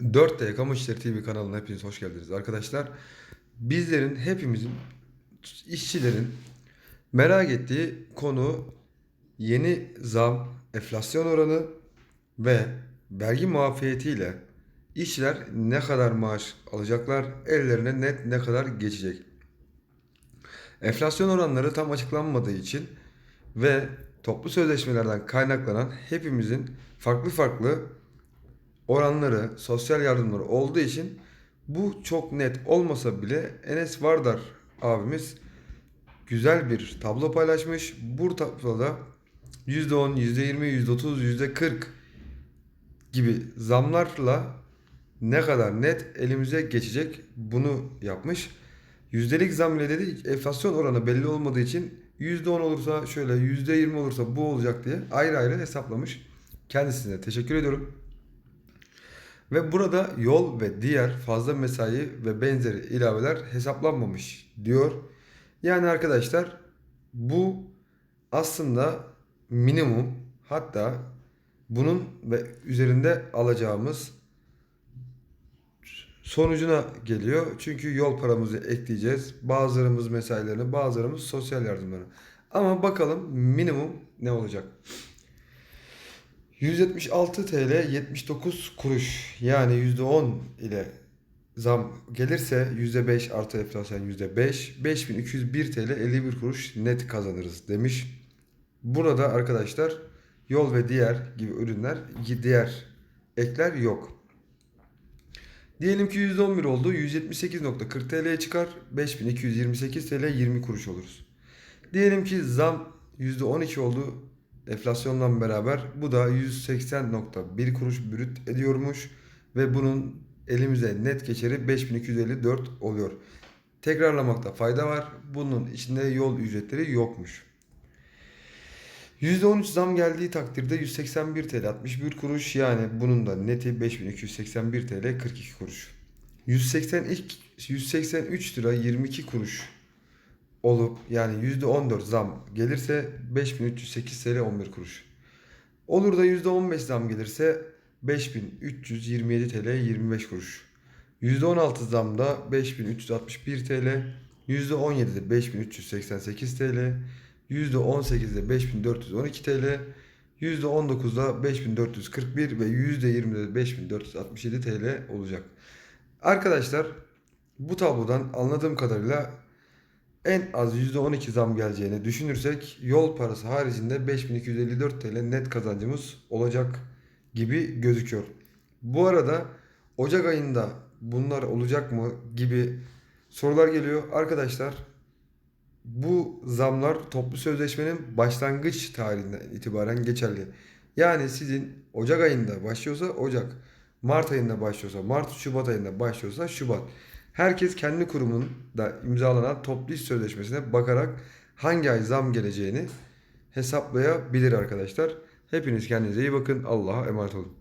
4D Kamu İşleri TV kanalına hepiniz hoş geldiniz arkadaşlar. Bizlerin hepimizin işçilerin merak ettiği konu yeni zam, enflasyon oranı ve vergi muafiyetiyle işçiler ne kadar maaş alacaklar, ellerine net ne kadar geçecek. Enflasyon oranları tam açıklanmadığı için ve toplu sözleşmelerden kaynaklanan hepimizin farklı farklı oranları, sosyal yardımları olduğu için bu çok net olmasa bile Enes Vardar abimiz güzel bir tablo paylaşmış. Bu tabloda %10, %20, %30, %40 gibi zamlarla ne kadar net elimize geçecek bunu yapmış. Yüzdelik zam ile dedi enflasyon oranı belli olmadığı için %10 olursa şöyle %20 olursa bu olacak diye ayrı ayrı hesaplamış. Kendisine teşekkür ediyorum. Ve burada yol ve diğer fazla mesai ve benzeri ilaveler hesaplanmamış diyor. Yani arkadaşlar bu aslında minimum hatta bunun ve üzerinde alacağımız sonucuna geliyor. Çünkü yol paramızı ekleyeceğiz. Bazılarımız mesailerini, bazılarımız sosyal yardımları. Ama bakalım minimum ne olacak? 176 TL 79 kuruş yani %10 ile zam gelirse %5 artı enflasyon %5 5201 TL 51 kuruş net kazanırız demiş. Burada arkadaşlar yol ve diğer gibi ürünler diğer ekler yok. Diyelim ki %11 oldu. 178.40 TL'ye çıkar. 5228 TL 20 kuruş oluruz. Diyelim ki zam %12 oldu enflasyonla beraber. Bu da 180.1 kuruş brüt ediyormuş. Ve bunun elimize net geçeri 5254 oluyor. Tekrarlamakta fayda var. Bunun içinde yol ücretleri yokmuş. %13 zam geldiği takdirde 181 TL 61 kuruş yani bunun da neti 5281 TL 42 kuruş. 182 183 lira 22 kuruş olup yani %14 zam gelirse 5308 TL 11 kuruş. Olur da %15 zam gelirse 5327 TL 25 kuruş. %16 zamda 5361 TL, %17'de 5388 TL, %18'de 5412 TL, %19'da 5441 ve %20'de de 5467 TL olacak. Arkadaşlar bu tablodan anladığım kadarıyla en az %12 zam geleceğini düşünürsek yol parası haricinde 5254 TL net kazancımız olacak gibi gözüküyor. Bu arada Ocak ayında bunlar olacak mı gibi sorular geliyor. Arkadaşlar bu zamlar toplu sözleşmenin başlangıç tarihinden itibaren geçerli. Yani sizin Ocak ayında başlıyorsa Ocak, Mart ayında başlıyorsa Mart, Şubat ayında başlıyorsa Şubat. Herkes kendi kurumunda imzalanan toplu iş sözleşmesine bakarak hangi ay zam geleceğini hesaplayabilir arkadaşlar. Hepiniz kendinize iyi bakın. Allah'a emanet olun.